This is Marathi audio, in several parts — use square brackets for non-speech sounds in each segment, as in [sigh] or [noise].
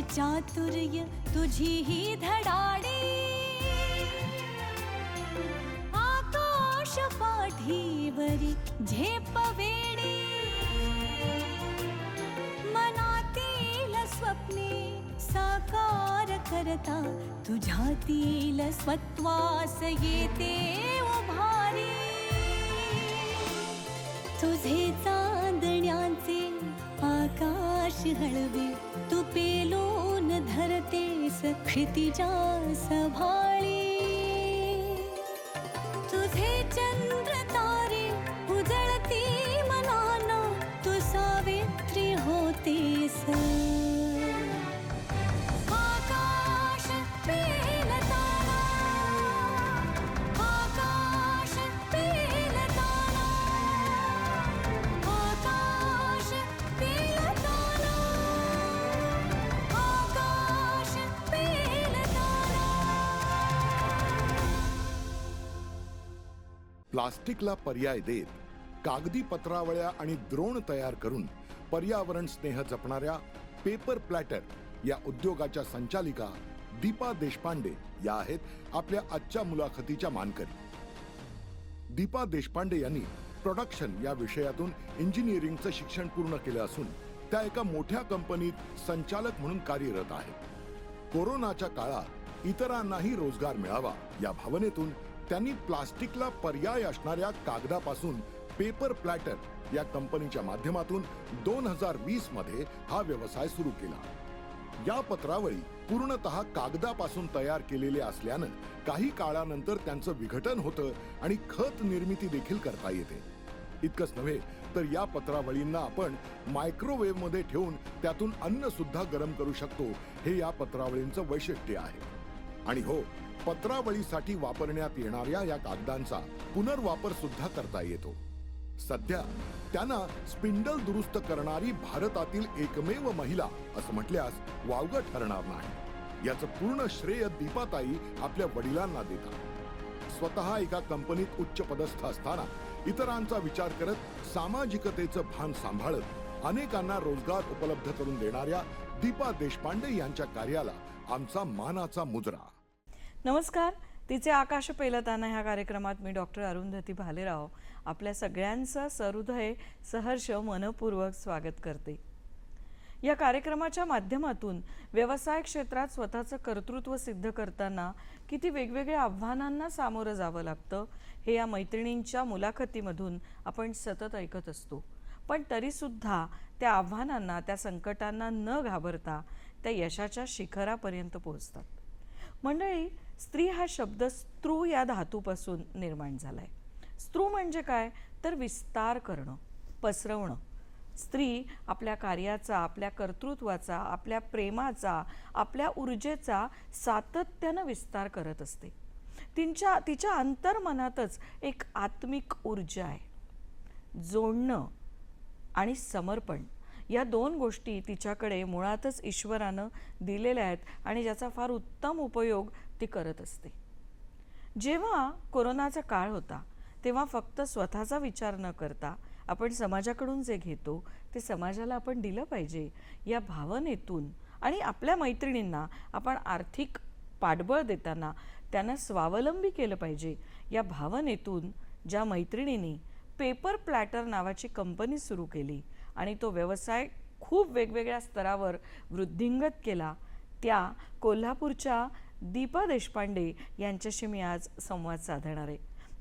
चातुर्य तुझी ही धडाडी. आकाश पाठीवरी झेप वेडी. मनातील स्वप्ने साकार करता तुझ्यातील स्वत्वास येते उभारी. तुझे हलवे तु पे लोन धरते सखि सभा प्लास्टिकला पर्याय देत कागदी पत्रावळ्या आणि द्रोण तयार करून पर्यावरण स्नेह जपणाऱ्या पेपर प्लॅटर या उद्योगाच्या संचालिका दीपा देशपांडे या आहेत आपल्या आजच्या मुलाखतीच्या मानकरी. दीपा देशपांडे यांनी प्रोडक्शन या विषयातून इंजिनिअरिंगचं शिक्षण पूर्ण केलं असून त्या एका मोठ्या कंपनीत संचालक म्हणून कार्यरत आहेत. कोरोनाच्या काळात इतरांनाही रोजगार मिळावा या भावनेतून त्यांनी प्लास्टिकला पर्याय असणाऱ्या कागदापासून पेपर प्लॅटर या कंपनीच्या माध्यमातून दोन हजार वीसमध्ये हा व्यवसाय सुरू केला. या पत्रावळी पूर्णतः कागदापासून तयार केलेले असल्यानं काही काळानंतर त्यांचं विघटन होतं आणि खत निर्मिती देखील करता येते. इतकंच नव्हे तर या पत्रावळींना आपण मायक्रोवेव्हमध्ये ठेवून त्यातून अन्न सुद्धा गरम करू शकतो हे या पत्रावळींचं वैशिष्ट्य आहे. आणि हो पत्रावळीसाठी वापरण्यात येणाऱ्या या कागदांचा पुनर्वापर सुद्धा करता येतो. सध्या त्यांना स्पिंडल दुरुस्त करणारी भारतातील एकमेव महिला असं म्हटल्यास वावगं ठरणार नाही. याचं पूर्ण श्रेय दीपाताई आपल्या वडिलांना देतात. स्वतः एका कंपनीत उच्च पदस्थ असताना इतरांचा विचार करत सामाजिकतेचं भान सांभाळत अनेकांना रोजगार उपलब्ध करून देणाऱ्या दीपा देशपांडे यांच्या कार्याला आमचा मानाचा मुजरा. नमस्कार. तिचे आकाश पेलताना ह्या कार्यक्रमात मी डॉक्टर अरुंधती भालेराव आपल्या सगळ्यांचं सहृदय सहर्ष मनपूर्वक स्वागत करते. या कार्यक्रमाच्या माध्यमातून व्यवसाय क्षेत्रात स्वतःचं कर्तृत्व सिद्ध करताना किती वेगवेगळ्या आव्हानांना सामोरं जावं लागतं हे या मैत्रिणींच्या मुलाखतीमधून आपण सतत ऐकत असतो. पण तरीसुद्धा त्या आव्हानांना त्या संकटांना न घाबरता त्या यशाच्या शिखरापर्यंत पोहोचतात. मंडळी स्त्री हा शब्द स्त्रू या धातूपासून निर्माण झालाय. स्त्रू म्हणजे काय? तर विस्तार करणं पसरवणं. स्त्री आपल्या कार्याचा आपल्या कर्तृत्वाचा आपल्या प्रेमाचा आपल्या ऊर्जेचा सातत्यानं विस्तार करत असते. तिच्या तिच्या अंतर्मनातच एक आत्मिक ऊर्जा आहे. जोडणं आणि समर्पण या दोन गोष्टी तिच्याकडे मुळातच ईश्वरानं दिलेल्या आहेत आणि ज्याचा फार उत्तम उपयोग ती करत असते. जेव्हा कोरोनाचा काळ होता तेव्हा फक्त स्वतःचा विचार न करता आपण समाजाकडून जे घेतो ते समाजाला आपण दिलं पाहिजे या भावनेतून आणि आपल्या मैत्रिणींना आपण आर्थिक पाठबळ देताना त्यांना स्वावलंबी केलं पाहिजे या भावनेतून ज्या मैत्रिणींनी पेपर प्लॅटर नावाची कंपनी सुरू केली आणि तो व्यवसाय खूप वेगवेगळ्या स्तरावर वृद्धिंगत केला त्या कोल्हापूरच्या दीपा देशपांडे यांच्याशी मी आज संवाद साधणार आहे.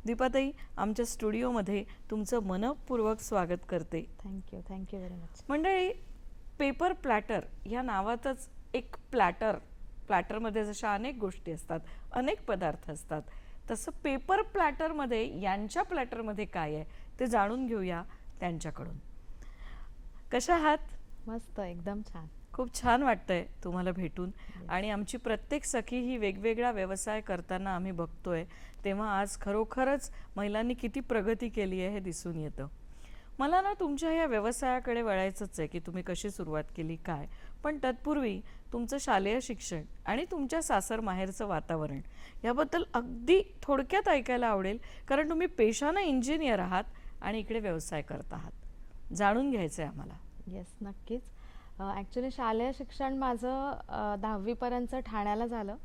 दीपाताई आमच्या स्टुडिओमध्ये तुमचं मनपूर्वक स्वागत करते. Thank you thank you very much मंडळी पेपर प्लॅटर या नावातच एक प्लॅटर प्लॅटरमध्ये जशा अनेक गोष्टी असतात अनेक पदार्थ असतात तसं पेपर प्लॅटरमध्ये यांच्या प्लॅटरमध्ये काय आहे ते जाणून घेऊया त्यांच्याकडून. कशा आहात? मस्त एकदम छान. खूप छान वाटतंय तुम्हाला भेटून. आणि आमची प्रत्येक सखी ही वेगवेगळा व्यवसाय करताना आम्ही बघतोय. तेव्हा आज खरोखरच महिलांनी किती प्रगती केली आहे हे दिसून येतं. मला ना तुमच्या या व्यवसायाकडे वळायचंच आहे की तुम्ही कशी सुरुवात केली काय? पण तत्पूर्वी तुमचं शालेय शिक्षण आणि तुमच्या सासर माहेरचं वातावरण याबद्दल अगदी थोडक्यात ऐकायला आवडेल कारण तुम्ही पेशानं इंजिनियर आहात आणि इकडे व्यवसाय करत आहात. जाणून घ्यायचं आहे आम्हाला. येस नक्कीच. ॲक्च्युली शालेय शिक्षण माझं अ, दहावीपर्यंत ठाण्याला झालं.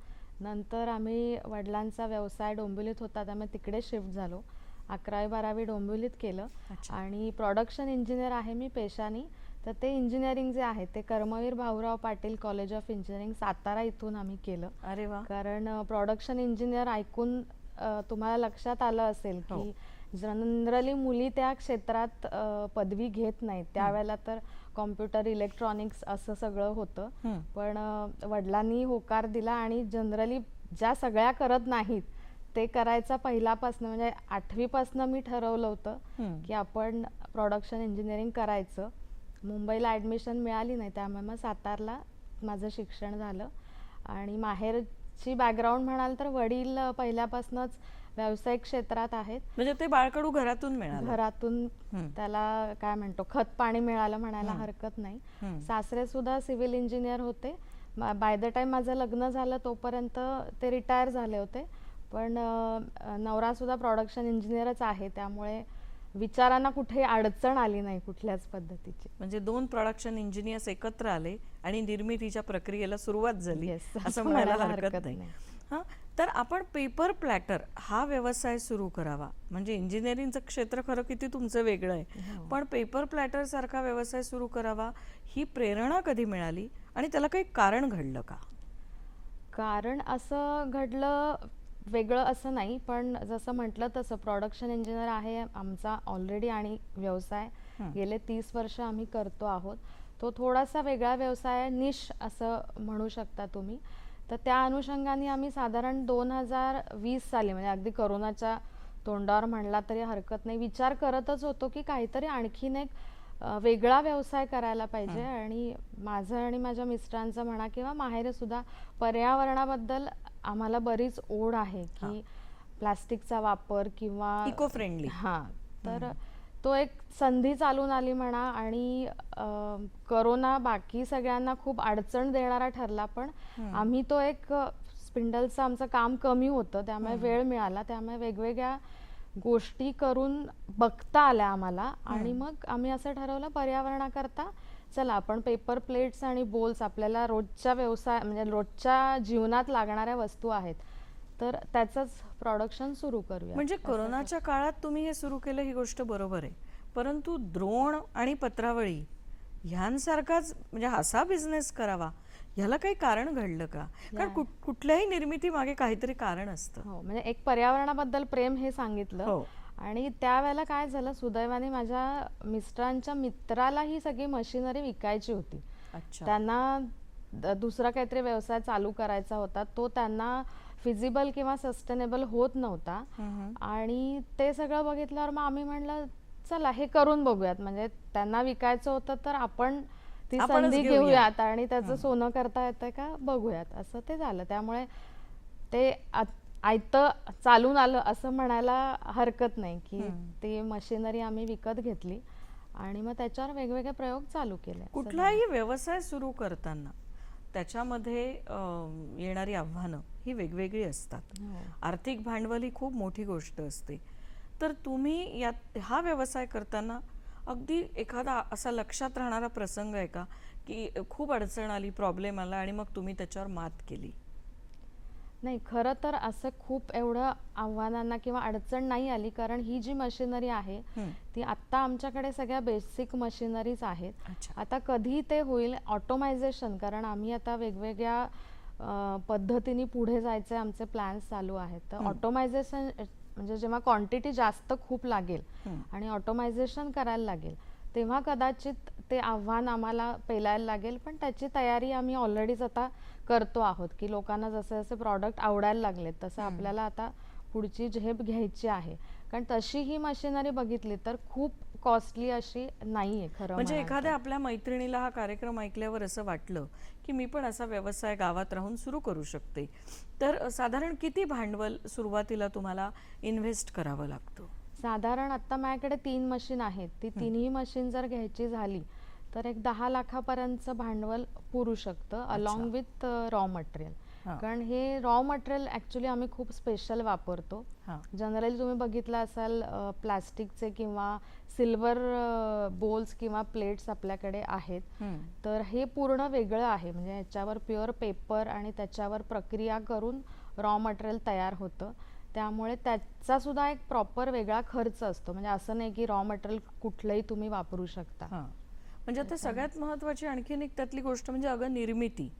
नंतर आम्ही वडिलांचा व्यवसाय डोंबिवलीत होता त्यामुळे तिकडे शिफ्ट झालो. अकरावी बारावी डोंबिवलीत केलं. आणि प्रोडक्शन इंजिनियर आहे मी पेशानी. तर ते इंजिनिअरिंग जे आहे ते Karmaveer Bhaurao Patil college of engineering Satara इथून आम्ही केलं. अरे वा. कारण प्रोडक्शन इंजिनियर ऐकून तुम्हाला लक्षात आलं असेल हो. की जनरली मुली त्या क्षेत्रात पदवी घेत नाहीत. त्यावेळेला तर कॉम्प्युटर इलेक्ट्रॉनिक्स असं सगळं होतं. पण वडिलांनी होकार दिला आणि जनरली ज्या सगळ्या करत नाहीत ते करायचा पहिल्यापासनं म्हणजे आठवीपासनं मी ठरवलं होतं. की आपण प्रोडक्शन इंजिनिअरिंग करायचं मुंबईला ॲडमिशन मिळाली नाही त्यामुळे मग सातारला माझं शिक्षण झालं आणि माहेरची बॅकग्राऊंड म्हणाल तर वडील पहिल्यापासूनच व्यावसायिक क्षेत्रात आहेत. म्हणजे ते बाळकडू घरातून मिळालं. घरातून. त्याला काय म्हणतो खत पाणी मिळालं म्हणायला हरकत नाही. सासरे सुद्धा सिव्हिल इंजिनियर होते. बाय द टाइम माझं लग्न झालं तोपर्यंत ते रिटायर झाले होते. पण नवरा सुद्धा प्रोडक्शन इंजिनियरच आहे त्यामुळे विचारांना कुठे अडचण आली नाही कुठल्याच पद्धतीची. म्हणजे दोन प्रोडक्शन इंजिनियर्स एकत्र आले आणि निर्मितीच्या प्रक्रियेला सुरुवात झाली असं [laughs] म्हणायला हरकत नाही. तर आपण पेपर प्लॅटर हा व्यवसाय सुरू करावा. म्हणजे इंजिनिअरिंगचं क्षेत्र खरं किती तुमचं वेगळं आहे. पण पेपर प्लॅटर सारखा व्यवसाय सुरू करावा ही प्रेरणा कधी मिळाली आणि त्याला काही कारण घडलं का? कारण असं घडलं वेगळं असं नाही पण जसं म्हटलं तसं प्रोडक्शन इंजिनियर आहे आमचा ऑलरेडी आणि व्यवसाय. गेले तीस वर्ष आम्ही करतो आहोत. तो थोडासा वेगळा व्यवसाय निश असं म्हणू शकता तुम्ही. तर त्या अनुषंगाने आम्ही साधारण दोन हजार वीस साली म्हणजे अगदी करोनाच्या तोंडावर म्हणला तरी हरकत नाही विचार करतच होतो की काहीतरी आणखीन एक वेगळा व्यवसाय करायला पाहिजे. आणि माझं आणि माझ्या मिस्टरांचं म्हणा किंवा माहेर सुद्धा पर्यावरणाबद्दल आम्हाला बरीच ओढ आहे की प्लास्टिकचा वापर किंवा इको फ्रेंडली हा. तर तो एक संधी चालून आली म्हणा आणि करोना बाकी सगळ्यांना खूप अडचण देणारा ठरला पण आम्ही तो एक स्पिंडलचं आमचं काम कमी होतं त्यामुळे वेळ मिळाला त्यामुळे वेगवेगळ्या गोष्टी करून बघता आल्या आम्हाला आणि मग आम्ही असं ठरवलं पर्यावरणाकरता चला आपण पेपर प्लेट्स आणि बोल्स आपल्याला रोजच्या व्यवसाय म्हणजे रोजच्या जीवनात लागणाऱ्या वस्तू आहेत तर त्याचंच प्रोडक्शन सुरू करूया म्हणजे कोरोनाच्या काळात तुम्ही हे सुरू केलं ही गोष्ट बरोबर आहे. परंतु द्रोण आणि पत्रावळी ह्यांसारखाच म्हणजे असा बिझनेस करावा ह्याला काही कारण घडलं का? कारण कुठ- कुठल्याही निर्मिती मागे काहीतरी कारण असतं. हो म्हणजे एक पर्यावरणाबद्दल प्रेम हे सांगितलं. हो. आणि त्यावेळेला काय झालं सुदैवाने माझ्या मिस्टरांच्या मित्राला ही सगळी मशिनरी विकायची होती. त्यांना दुसरा काहीतरी व्यवसाय चालू करायचा होता. तो त्यांना फिजिबल किंवा सस्टेनेबल होत नव्हता. आणि ते सगळं बघितल्यावर मग आम्ही म्हणलं चला हे करून बघूयात. म्हणजे त्यांना विकायचं होतं तर आपण ती संधी घेऊया. घेऊयात आणि त्याचं सोनं करता येतं का? बघूयात. असं ते झालं. त्यामुळे ते आयत चालून आलं असं म्हणायला हरकत नाही की ती मशिनरी आम्ही विकत घेतली आणि मग त्याच्यावर वेगवेगळे प्रयोग चालू केले. कुठलाही व्यवसाय सुरू करताना त्याच्यामध्ये येणारी आव्हानं ही वेगवेगळी असतात. हो. आर्थिक भांडवल ही खूप मोठी गोष्ट असते. तर तुम्ही यात हा व्यवसाय करताना अगदी एखादा असा लक्षात राहणारा प्रसंग आहे का? की खूप अडचण आली प्रॉब्लेम आला आणि मग तुम्ही त्याच्यावर मात केली? नाही खरं तर असं खूप एवढं आव्हानांना किंवा अडचण नाही आली. कारण ही जी मशिनरी आहे. ती आत्ता आमच्याकडे सगळ्या बेसिक मशिनरीज आहेत. आता कधी ते होईल? ऑटोमायझेशन कारण आम्ही आता वेगवेगळ्या पद्धतीने पुढे जायचे आमचे प्लॅन्स चालू आहेत. तर ऑटोमायझेशन म्हणजे जेव्हा क्वांटिटी जास्त खूप लागेल. आणि ऑटोमायझेशन करायला लागेल तेव्हा कदाचित ते आव्हान आम्हाला पेलायला लागेल. पण त्याची तयारी आम्ही ऑलरेडीच आता करतो आहोत की लोकांना जसे जसे प्रॉडक्ट आवडायला लागलेत तसं आपल्याला आता पुढची झेप घ्यायची आहे. कारण तशी ही मशिनरी बघितली तर खूप कॉस्टली अशी नाहीये खरं म्हणजे एखाद्या आपल्या मैत्रिणीला हा कार्यक्रम ऐकल्यावर असं वाटलं की मी पण असा व्यवसाय गावात राहून सुरू करू शकते. तर अ, साधारण किती भांडवल सुरुवातीला तुम्हाला इन्व्हेस्ट करावं लागतं? साधारण आता माझ्याकडे तीन मशीन आहेत. ती तिन्ही मशीन जर घ्यायची झाली तर एक दहा लाखापर्यंतचं भांडवल पुरू शकतं अलॉंग विथ रॉ मटेरियल. कारण हे रॉ मटेरियल ऍक्च्युली आम्ही खूप स्पेशल वापरतो. जनरली तुम्ही बघितलं असाल प्लास्टिकचे किंवा सिल्वर बोल्स किंवा प्लेट्स आपल्याकडे आहेत. तर हे पूर्ण वेगळं आहे. म्हणजे ह्याच्यावर प्युअर पेपर आणि त्याच्यावर प्रक्रिया करून रॉ मटेरियल तयार होतं. त्यामुळे त्याचा सुद्धा एक प्रॉपर वेगळा खर्च असतो. म्हणजे असं नाही की रॉ मटेरियल कुठलंही तुम्ही वापरू शकता. म्हणजे आता सगळ्यात महत्वाची आणखीन एक त्यातली गोष्ट म्हणजे अगं निर्मिती.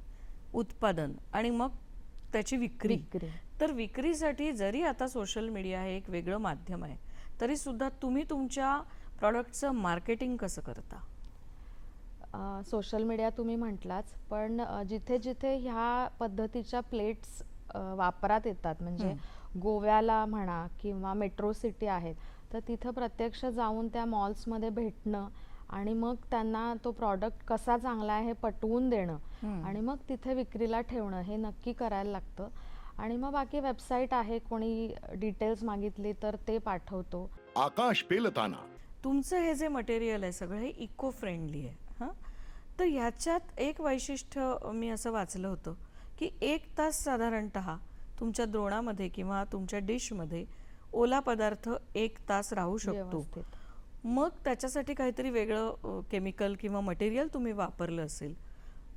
उत्पादन आणि मग त्याची विक्री. तर विक्रीसाठी जरी आता सोशल मीडिया हे एक वेगळं माध्यम आहे तरी सुद्धा तुम्ही तुमच्या प्रॉडक्टचं मार्केटिंग कसं करता? सोशल मीडिया तुम्ही म्हटलाच पण जिथे जिथे ह्या पद्धतीच्या प्लेट्स वापरात येतात म्हणजे गोव्याला म्हणा किंवा मेट्रो सिटी आहेत तर तिथं प्रत्यक्ष जाऊन त्या मॉल्समध्ये भेटणं आणि मग त्यांना तो प्रॉडक्ट कसा चांगला आहे हे पटवून देणं आणि मग तिथे विक्रीला ठेवणं हे नक्की करायला लागतं. आणि मग बाकी वेबसाईट आहे कोणी डिटेल्स मागितली तर ते पाठवतो. आकाश पेलताना. तुमचं हे जे मटेरियल आहे सगळं हे इको फ्रेंडली आहे हां? तर ह्याच्यात एक वैशिष्ट्य मी असं वाचलं होतं की एक तास साधारणत तुमच्या द्रोणामध्ये किंवा तुमच्या डिशमध्ये ओला पदार्थ एक तास राहू शकतो. मग त्याच्यासाठी काहीतरी वेगळं केमिकल किंवा मटेरियल तुम्ही वापरलं असेल.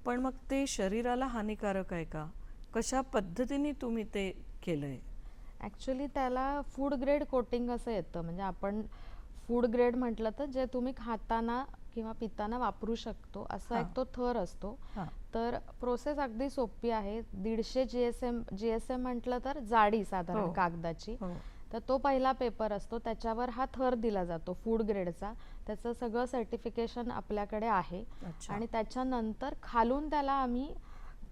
पण मग ते शरीराला हानिकारक आहे का? कशा पद्धतीने तुम्ही ते केलंय? ॲक्च्युली त्याला फूड ग्रेड कोटिंग असं येतं. म्हणजे आपण फूड ग्रेड म्हटलं तर जे तुम्ही खाताना किंवा पिताना वापरू शकतो असा. एक तो थर असतो. तर प्रोसेस अगदी सोपी आहे. दीडशे G S M G S M म्हटलं तर जाडी साधारण हो. कागदाची. हो. तर तो पहिला पेपर असतो त्याच्यावर हा थर दिला जातो फूड ग्रेडचा त्याचं सगळं सर्टिफिकेशन आपल्याकडे आहे. आणि त्याच्यानंतर खालून त्याला आम्ही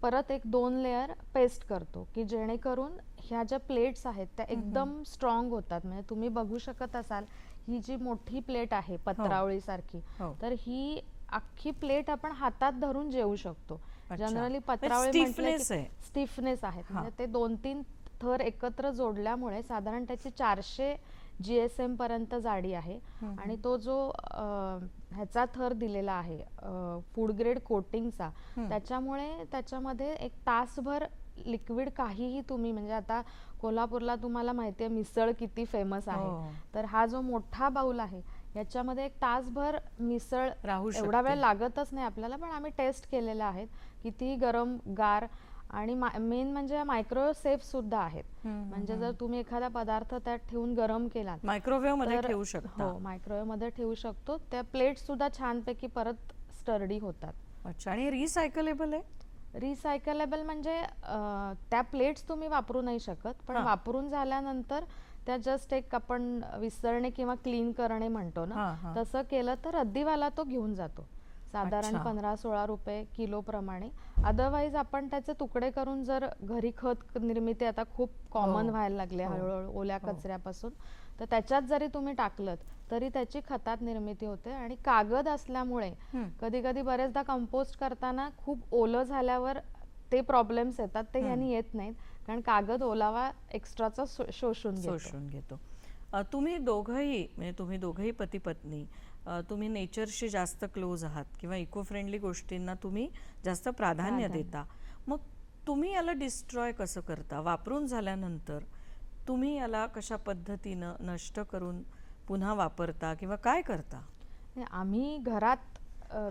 परत एक दोन लेअर पेस्ट करतो की जेणेकरून ह्या ज्या प्लेट्स आहेत त्या एकदम स्ट्रॉंग होतात म्हणजे तुम्ही बघू शकत असाल ही जी मोठी प्लेट आहे पत्रावळी सारखी हो. तर ही अख्खी प्लेट आपण हातात धरून जेवू शकतो. जनरली म्हणजे पत्रावळी. स्टिफनेस आहेत हा. म्हणजे ते दोन तीन थर एकत्र जोडल्यामुळे साधारण त्याची चारशे जी एस एम पर्यंत जाडी आहे. आणि तो जो ह्याचा थर दिलेला आहे फूड ग्रेड कोटिंगचा त्याच्यामुळे त्याच्यामध्ये एक तासभर लिक्विड काहीही तुम्ही म्हणजे आता कोल्हापूरला तुम्हाला माहिती आहे मिसळ किती फेमस हो. आहे तर हा जो मोठा बाऊल आहे याच्यामध्ये एक तासभर मिसळ राहू एवढा वेळ. लागतच नाही आपल्याला पण आम्ही टेस्ट केलेल्या आहेत किती गरम गार आणि मेन म्हणजे मायक्रोवेव्ह सेफ सुद्धा आहेत. म्हणजे जर तुम्ही एखादा पदार्थ त्यात ठेवून गरम केला मायक्रोवेव्हमध्ये ठेवू शकता. हो मायक्रोवेव्हमध्ये ठेवू शकतो. त्या प्लेट सुद्धा छानपैकी परत स्टर्डी होतात. अच्छा आणि रिसायकलेबल आहे? रिसायकलेबल म्हणजे त्या प्लेट्स तुम्ही वापरू नाही शकत पण. वापरून झाल्यानंतर त्या जस्ट एक आपण विसरणे किंवा क्लीन करणे म्हणतो ना. तसं केलं तर रद्दीवाला तो घेऊन जातो. साधारण. पंधरा सोळा रुपये किलो प्रमाणे अदरवाईज आपण त्याचे तुकडे करून जर घरी खत निर्मिती आता खूप कॉमन हो. व्हायला लागले हो. हळूहळू ओल्या हो. कचऱ्यापासून तर त्याच्यात जरी तुम्ही टाकलं तरी त्याची खतात निर्मिती होते आणि कागद असल्यामुळे. कधी कधी बरेचदा कंपोस्ट करताना खूप ओलं झाल्यावर ते प्रॉब्लेम्स येतात ते ह्यानी येत नाहीत कारण कागद ओलावा एक्स्ट्राचा शोषून घेतो शोषून घेतो तुम्ही दोघंही म्हणजे तुम्ही दोघंही पती पत्नी तुम्ही नेचरशी जास्त क्लोज आहात किंवा इको फ्रेंडली गोष्टींना तुम्ही जास्त प्राधान्य. देता. मग तुम्ही याला डिस्ट्रॉय कसं करता? वापरून झाल्यानंतर तुम्ही याला कशा पद्धतीनं नष्ट करून पुन्हा वापरता किंवा काय करता? आम्ही घरात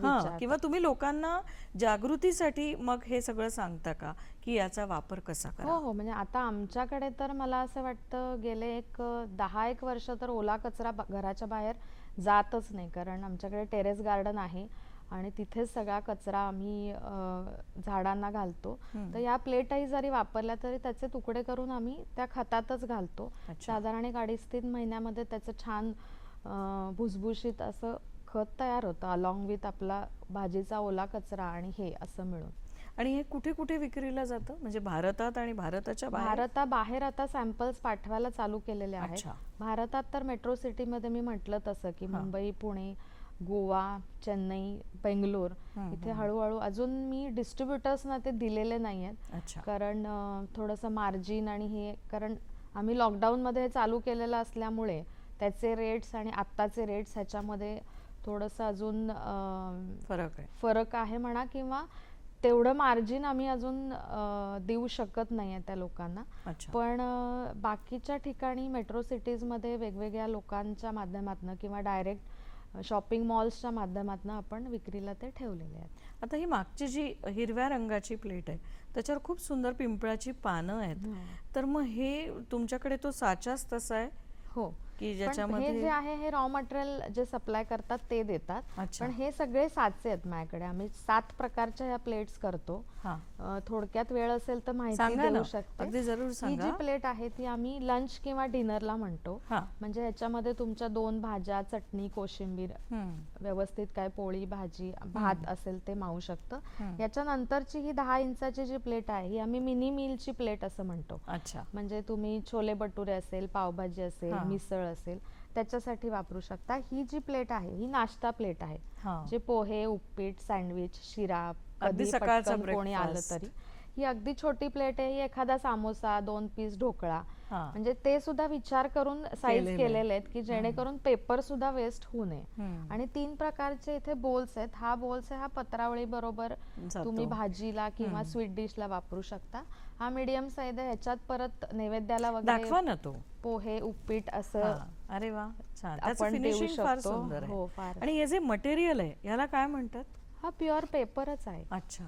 हा किंवा तुम्ही लोकांना जागृतीसाठी मग हे सगळं सांगता का? की याचा वापर कसा हो करा? हो म्हणजे आता आमच्याकडे तर मला असं वाटतं गेले एक दहा एक वर्ष तर ओला कचरा घराच्या बाहेर जातच नाही कारण आमच्याकडे टेरेस गार्डन आहे आणि तिथेच सगळा कचरा आम्ही झाडांना घालतो. तर या प्लेटही जरी वापरल्या तरी त्याचे तुकडे करून आम्ही त्या खतातच घालतो. साधारण एक अडीच तीन महिन्यामध्ये त्याचं छान भुसभुशीत असं खत तयार होतं अलॉंग विथ आपला भाजीचा ओला कचरा आणि हे असं मिळून. आणि हे कुठे कुठे विक्रीला जातं? म्हणजे भारतात आणि भारताच्या बाहेर? भारताबाहेर आता सॅम्पल्स पाठवायला चालू केलेले आहेत. भारतात तर मेट्रो सिटीमध्ये मी म्हटलं तसं की. मुंबई पुणे गोवा चेन्नई बेंगलोर इथे हळूहळू अजून मी डिस्ट्रीब्युटर्सना ते दिलेले नाही आहेत. कारण थोडंसं मार्जिन आणि हे कारण आम्ही लॉकडाऊनमध्ये हे चालू केलेलं असल्यामुळे त्याचे रेट्स आणि आत्ताचे रेट्स ह्याच्यामध्ये थोडंसं अजून फरक आहे. फरक आहे म्हणा किंवा तेवढं मार्जिन आम्ही अजून देऊ शकत नाहीये त्या लोकांना. पण बाकीच्या ठिकाणी मेट्रो सिटीजमध्ये वेगवेगळ्या लोकांच्या माध्यमातून किंवा डायरेक्ट शॉपिंग मॉल्सच्या माध्यमातून आपण विक्रीला ते ठेवलेले आहेत. आता ही मागची जी हिरव्या रंगाची प्लेट आहे त्याच्यावर खूप सुंदर पिंपळाची पानं आहेत. तर मग हे तुमच्याकडे तो साचाच तसा आहे? हो. की पण हे ज्याच्यामध्ये जे आहे हे रॉ मटेरियल जे सप्लाय करतात ते देतात. पण हे सगळे साचे आहेत माझ्याकडे. आम्ही सात प्रकारच्या ह्या प्लेट्स करतो. हा. थोडक्यात वेळ असेल तर माहिती देऊ शकते. अगदी जरूर ही जी प्लेट आहे ती आम्ही लंच किंवा डिनरला म्हणतो. म्हणजे ह्याच्यामध्ये तुमच्या दोन भाज्या चटणी कोशिंबीर. व्यवस्थित काय पोळी भाजी भात असेल ते मावू शकतं. याच्यानंतरची ही दहा इंचाची जी प्लेट आहे ही आम्ही मिनी मीलची प्लेट असं म्हणतो. अच्छा. म्हणजे तुम्ही छोले भटुरे असेल पावभाजी असेल. मिसळ असेल त्याच्यासाठी वापरू शकता. ही जी प्लेट आहे ही नाश्ता प्लेट आहे. जे पोहे उपीट सँडविच शिरा कधी सकाळचा कोणी आलं. तरी ही अगदी छोटी प्लेट आहे ही एखादा सामोसा दोन पीस ढोकळा म्हणजे ते सुद्धा विचार करून साईज केलेले. आहेत की जेणेकरून पेपर सुद्धा वेस्ट होऊ नये. आणि तीन प्रकारचे इथे बोल्स आहेत हा बोल्स आहे हा पत्रावळी बरोबर. तुम्ही भाजीला किंवा स्वीट डिशला वापरू शकता हा मीडियम साईज आहे ह्याच्यात परत नैवेद्याला वगैरे ना तो पोहे उपीट असं. अरे वा आपण देऊ शकतो. हो, फार. आणि हे जे मटेरियल आहे याला काय म्हणतात हा प्युअर पेपरच आहे. अच्छा.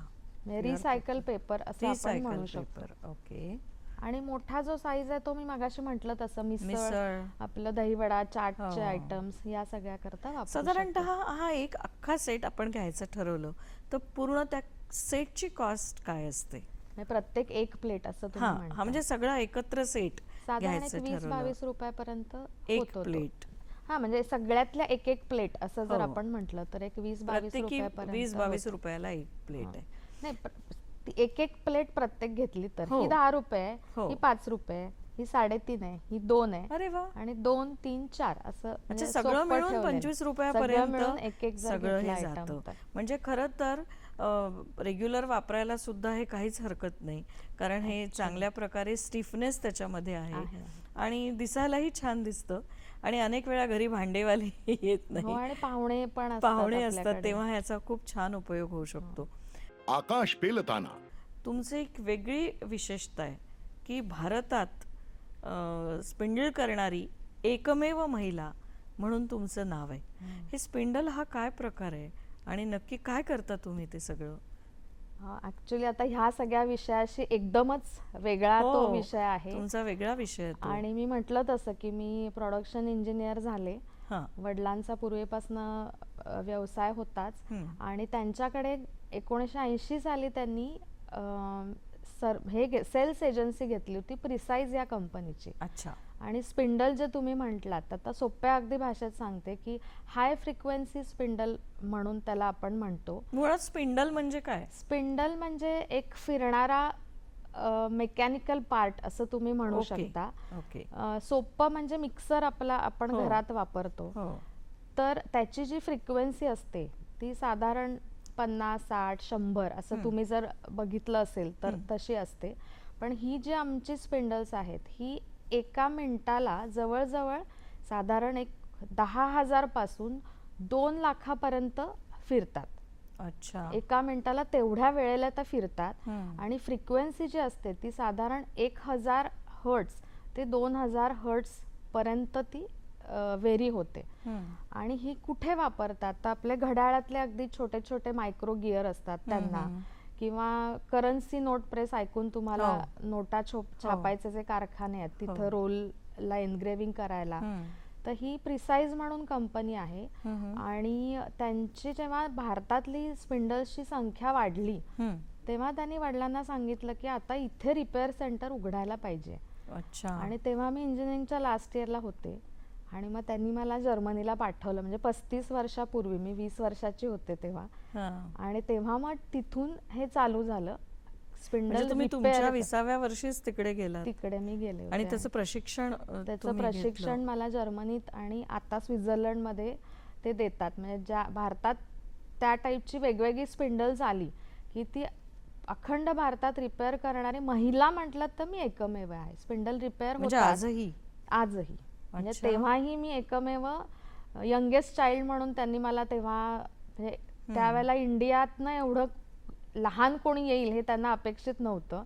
Recycle paper. असं आपण म्हणू शकतो. ओके आणि मोठा जो साईज आहे तो मी मगाशी म्हटलं तसं मिसळ आपलं दहीवडा चाटचे हो. आयटम्स या सगळ्या करता साधारणतः. हा एक अख्खा सेट आपण घ्यायचं ठरवलं तर पूर्ण त्या सेटची कॉस्ट काय असते? म्हणजे प्रत्येक एक प्लेट असं हा हा. म्हणजे सगळं एकत्र सेट साधारण वीस बावीस रुपयापर्यंत एक. प्लेट हा म्हणजे सगळ्यातल्या एक एक प्लेट असं जर हो. आपण म्हटलं तर एक वीस बावीस रुपयापर्यंत वीस बावीस. रुपयाला एक प्लेट आहे नाही एक एक प्लेट प्रत्येक घेतली तर हो. ही दहा रुपये हो. ही पाच रुपये ही साडेतीन आहे ही दोन आहे अरे वा आणि दोन तीन चार असं म्हणजे सगळं मिळून. पंचवीस रुपयापर्यंत मिळून एक एक सगळं हे. म्हणजे खरं तर रेग्युलर वापरायला सुद्धा हे काहीच हरकत नाही कारण हे चांगल्या प्रकारे स्टिफनेस त्याच्यामध्ये आहे. आणि दिसायलाही छान दिसतं आणि अनेक वेळा घरी भांडेवाले [laughs] येत हो नाही. आणि पाहुणे पण असतात पाहुणे असतात. तेव्हा ह्याचा खूप छान उपयोग होऊ शकतो. आकाश पेलताना. तुमची एक वेगळी विशेषता आहे की भारतात स्पिंडल करणारी एकमेव महिला म्हणून तुमचं नाव आहे. हे स्पिंडल हा काय प्रकार आहे? आणि नक्की काय करता तुम्ही ते सगळं? ऍक्च्युली आता ह्या सगळ्या विषयाशी एकदमच वेगळा तो हो, विषय आहे तुमचा वेगळा विषय. आणि मी म्हटलं तसं की मी प्रोडक्शन इंजिनियर झाले हा वडिलांचा पूर्वीपासून व्यवसाय होताच. आणि त्यांच्याकडे एकोणीसशे ऐंशी साली त्यांनी सर हे सेल्स एजन्सी घेतली होती प्रिसाईज या कंपनीची. अच्छा. आणि स्पिंडल जे तुम्ही म्हटलात आता सोप्या अगदी भाषेत सांगते की हाय फ्रिक्वेन्सी स्पिंडल म्हणून त्याला आपण म्हणतो. मुळात स्पिंडल म्हणजे काय? स्पिंडल म्हणजे एक फिरणारा मेकॅनिकल पार्ट असं तुम्ही म्हणू. शकता. ओके. सोप्पं म्हणजे मिक्सर आपला आपण हो. घरात वापरतो. हो. तर त्याची जी फ्रिक्वेन्सी असते ती साधारण पन्नास साठ शंभर असं. तुम्ही जर बघितलं असेल तर. तशी असते पण ही जी आमची स्पिंडल्स आहेत ही एका मिनिटाला जवळजवळ साधारण एक दहा हजारपासून दोन लाखापर्यंत फिरतात अच्छा एका मिनिटाला तेवढ्या वेळेला त्या फिरतात. आणि फ्रिक्वेन्सी जी असते ती साधारण एक हजार हर्ट्स ते दोन हजार हर्ट्स पर्यंत ती व्हेरी होते. आणि ही कुठे वापरतात तर आपले घड्याळातले अगदी छोटे छोटे मायक्रो गिअर असतात त्यांना. किंवा करन्सी नोट प्रेस ऐकून तुम्हाला हो. नोटा छो छापायचे जे कारखाने आहेत तिथं हो. रोलला एनग्रेव्हिंग करायला. तर ही प्रिसाईज म्हणून कंपनी आहे. आणि त्यांची जेव्हा भारतातली स्पिंडल्सची संख्या वाढली. तेव्हा त्यांनी वडिलांना सांगितलं की आता इथे रिपेअर सेंटर उघडायला पाहिजे अच्छा आणि तेव्हा मी इंजिनिअरिंगच्या लास्ट इयरला होते आणि मग त्यांनी मला जर्मनीला पाठवलं. म्हणजे पस्तीस वर्षापूर्वी मी वीस वर्षाची होते तेव्हा. हा. आणि तेव्हा मग तिथून हे चालू झालं. म्हणजे स्पिंडल तुम्ही तुमच्या विसाव्या वर्षीच तिकडे गेलात. तिकडे मी गेले आणि. त्याचं प्रशिक्षण त्याचं. प्रशिक्षण मला जर्मनीत आणि आता स्वित्झर्लंडमध्ये ते देतात. म्हणजे ज्या भारतात त्या टाईपची वेगवेगळी स्पिंडल्स आली की ती अखंड भारतात रिपेअर करणारी महिला म्हटलं तर मी एकमेव आहे. स्पिंडल रिपेअर म्हणजे. आजही? आजही. म्हणजे. तेव्हाही मी एकमेव यंगेस्ट चाइल्ड म्हणून त्यांनी मला तेव्हा म्हणजे त्यावेळेला इंडियातनं एवढं लहान कोणी येईल हे त्यांना अपेक्षित नव्हतं.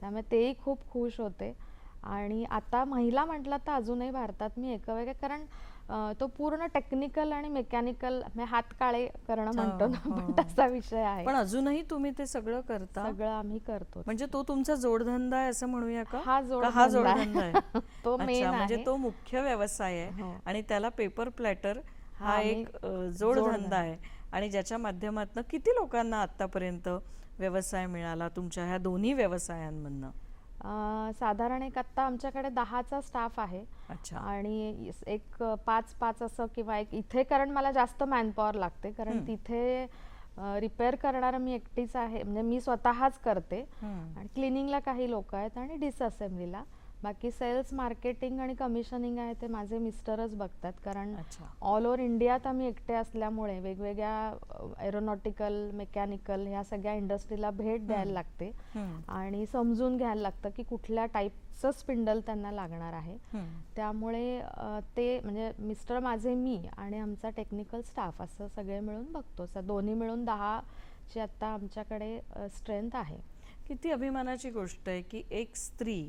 त्यामुळे तेही खूप खुश होते आणि आता महिला म्हटलं तर अजूनही भारतात मी एकवेळ कारण तो पूर्ण टेक्निकल आणि मेकॅनिकल हात काळे करणं म्हणतो ना हो. तसा विषय आहे पण अजूनही तुम्ही ते सगळं करता सगळं आम्ही करतो म्हणजे तो तुमचा जोडधंदा आहे असं म्हणूया का हा हा जोडधंदा आहे. [laughs] तो main म्हणजे. तो मुख्य व्यवसाय आहे हो. आणि त्याला पेपर प्लॅटर हा एक जोडधंदा. आहे आणि ज्याच्या माध्यमातून किती लोकांना आतापर्यंत व्यवसाय मिळाला तुमच्या ह्या दोन्ही व्यवसायांमधनं साधारण एक आता आमच्याकडे दहाचा स्टाफ आहे. अच्छा. आणि एक पाच पाच असं किंवा एक इथे कारण मला जास्त मॅनपॉवर लागते. कारण. तिथे रिपेअर करणारं मी एकटीच आहे. म्हणजे मी स्वतःच करते. आणि क्लिनिंगला काही लोक आहेत आणि डिसअसेंब्लीला बाकी सेल्स मार्केटिंग आणि कमिशनिंग आहे ते माझे मिस्टरच बघतात. कारण ऑल ओव्हर इंडियात आम्ही एकटे असल्यामुळे वेगवेगळ्या एरोनॉटिकल मेकॅनिकल ह्या सगळ्या इंडस्ट्रीला भेट द्यायला लागते. आणि समजून घ्यायला लागतं की कुठल्या टाईपचं स्पिंडल त्यांना लागणार आहे. त्यामुळे ते म्हणजे मिस्टर माझे मी आणि आमचा टेक्निकल स्टाफ असं सगळे मिळून बघतो. दोन्ही मिळून दहाची आत्ता आमच्याकडे स्ट्रेंथ आहे. किती अभिमानाची गोष्ट आहे की एक स्त्री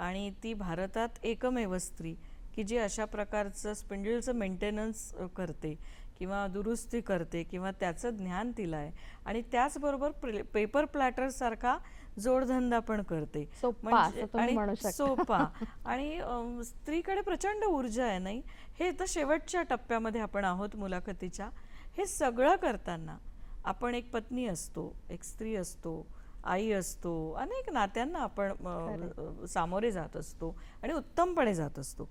आणि ती भारतात एकमेव स्त्री की जी अशा प्रकारचं स्पिंडलचं मेंटेनन्स करते किंवा दुरुस्ती करते किंवा त्याचं ज्ञान तिला आहे. आणि त्याचबरोबर पेपर प्लॅटर सारखा जोडधंदा पण करते. म्हणजे- आणि. सोपा. [laughs] आणि स्त्रीकडे प्रचंड ऊर्जा आहे नाही. हे तर शेवटच्या टप्प्यामध्ये आपण आहोत मुलाखतीच्या. हे सगळं करताना आपण एक पत्नी असतो एक स्त्री असतो आई असतो अनेक नात्यांना आपण सामोरे जात असतो आणि उत्तमपणे जात असतो.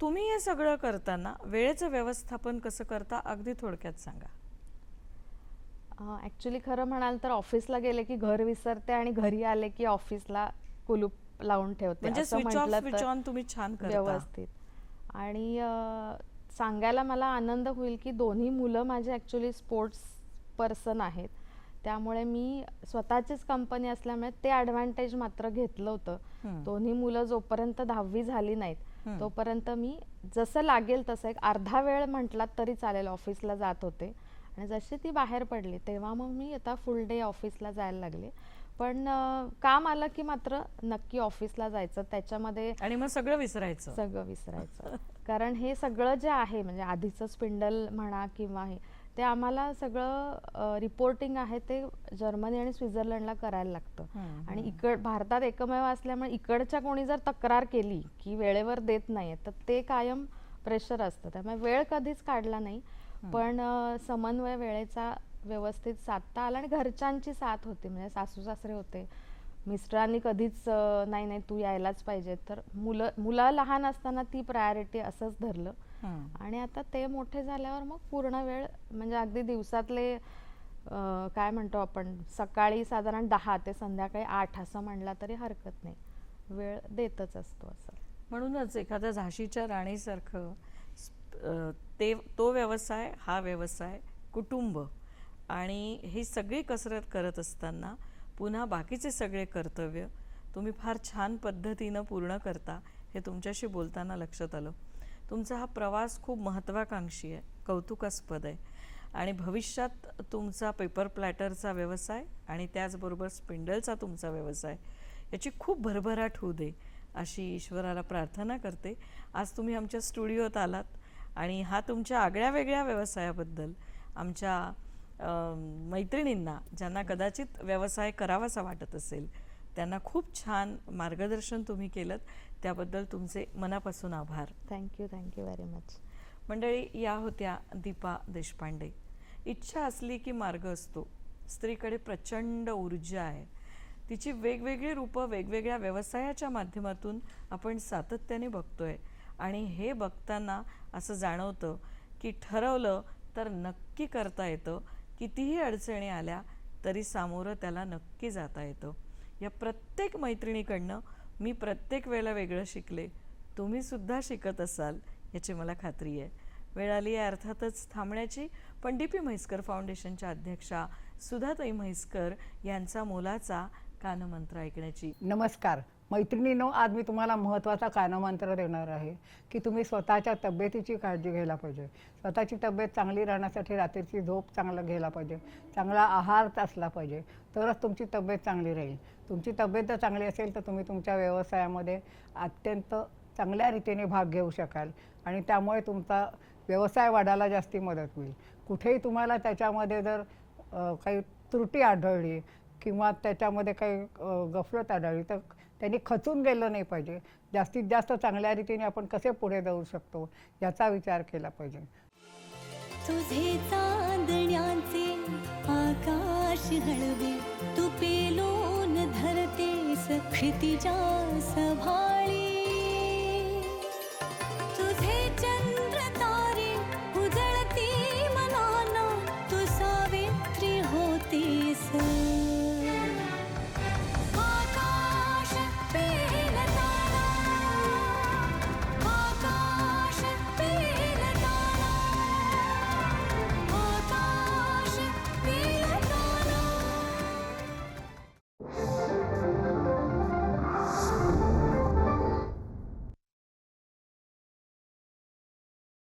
तुम्ही हे सगळं करताना वेळेचं व्यवस्थापन कसं करता अगदी थोडक्यात सांगा. ऍक्च्युली खरं म्हणाल तर ऑफिसला गेले की घर विसरते आणि घरी आले की ऑफिसला कुलूप लावून ठेवते. म्हणजे तुम्ही छान व्यवस्थित. आणि सांगायला मला आनंद होईल की दोन्ही मुलं माझे ॲक्च्युली स्पोर्ट्स पर्सन आहेत. त्यामुळे मी स्वतःचीच कंपनी असल्यामुळे ते ॲडव्हान्टेज मात्र घेतलं होतं. दोन्ही मुलं जोपर्यंत दहावी झाली नाहीत. तोपर्यंत मी जसं लागेल तसं एक अर्धा वेळ म्हटलात तरी चालेल ऑफिसला जात होते. आणि जशी ती बाहेर पडली तेव्हा मग मी आता फुल डे ऑफिसला जायला लागले. पण काम आलं की मात्र नक्की ऑफिसला जायचं. त्याच्यामध्ये आणि मग सगळं विसरायचं. सगळं विसरायचं. कारण हे सगळं जे आहे म्हणजे आधीचं स्पिंडल म्हणा किंवा हे ते आम्हाला सगळं रिपोर्टिंग आहे ते जर्मनी आणि स्वित्झर्लंडला करायला लागतं. आणि इकड भारतात एकमेव असल्यामुळे इकडच्या कोणी जर तक्रार केली की वेळेवर देत नाहीये तर ते कायम प्रेशर असतं. त्यामुळे वेळ कधीच काढला नाही. पण समन्वय वेळेचा व्यवस्थित साधता आला आणि घरच्यांची साथ होती. म्हणजे सासू सासरे होते. मिस्टरांनी कधीच नाही नाही तू यायलाच पाहिजे. तर मुलं मुलं लहान असताना ती प्रायोरिटी असंच धरलं. आणि आता ते मोठे झाल्यावर मग पूर्ण वेळ म्हणजे अगदी दिवसातले काय म्हणतो आपण सकाळी साधारण दहा ते संध्याकाळी आठ असं म्हणला तरी हरकत नाही. वेळ देतच असतो असं. म्हणूनच एखाद्या झाशीच्या राणीसारखं ते तो व्यवसाय हा व्यवसाय कुटुंब आणि ही सगळी कसरत करत असताना पुन्हा बाकीचे सगळे कर्तव्य तुम्ही फार छान पद्धतीनं पूर्ण करता हे तुमच्याशी बोलताना लक्षात आलं. तुमचा हा प्रवास खूप महत्त्वाकांक्षी आहे कौतुकास्पद आहे. आणि भविष्यात तुमचा पेपर प्लॅटरचा व्यवसाय आणि त्याचबरोबर स्पिंडलचा तुमचा व्यवसाय याची खूप भरभराट होऊ दे अशी ईश्वराला प्रार्थना करते. आज तुम्ही आमच्या स्टुडिओत आलात आणि हा तुमच्या आगळ्या वेगळ्या व्यवसायाबद्दल आमच्या मैत्रिणींना ज्यांना कदाचित व्यवसाय करावासा वाटत असेल त्यांना खूप छान मार्गदर्शन तुम्ही केलं त्याबद्दल तुमचे मनापासून आभार. थँक्यू थँक्यू व्हेरी मच मंडळी या होत्या दीपा देशपांडे. इच्छा असली की मार्ग असतो. स्त्रीकडे प्रचंड ऊर्जा आहे. तिची वेगवेगळी रूपं वेगवेगळ्या व्यवसायाच्या माध्यमातून आपण सातत्याने बघतोय. आणि हे बघताना असं जाणवतं की ठरवलं तर नक्की करता येतं. कितीही अडचणी आल्या तरी सामोरं त्याला नक्की जाता येतं. या प्रत्येक मैत्रिणीकडनं मी प्रत्येक वेळेला वेगळं शिकले. तुम्ही सुद्धा शिकत असाल याची मला खात्री आहे. वेळ आली आहे अर्थातच थांबण्याची. पण डी पी म्हैसकर फाउंडेशनच्या अध्यक्षा सुधाताई म्हैसकर यांचा मोलाचा कानमंत्र ऐकण्याची. नमस्कार. मैत्रिणीनो आज मी तुम्हाला महत्त्वाचा कानमंत्र देणार आहे की तुम्ही स्वतःच्या तब्येतीची काळजी घ्यायला पाहिजे. स्वतःची तब्येत चांगली राहण्यासाठी रात्रीची झोप चांगला घ्यायला पाहिजे. चांगला आहार असला पाहिजे. तरच तुमची तब्येत चांगली राहील. तुमची तब्येत जर चांगली असेल तर तुम्ही तुमच्या व्यवसायामध्ये अत्यंत चांगल्या रीतीने भाग घेऊ शकाल आणि त्यामुळे तुमचा व्यवसाय वाढायला जास्ती मदत होईल. कुठेही तुम्हाला त्याच्यामध्ये जर काही त्रुटी आढळली किंवा त्याच्यामध्ये काही गफलत आढळली तर त्यांनी खचून गेलं नाही पाहिजे. जास्तीत जास्त चांगल्या रीतीने आपण कसे पुढे जाऊ शकतो याचा विचार केला पाहिजे. तुझे चांदण्याचे आकाश हळवे तू पेलून धरते क्षितिजा सभाळी.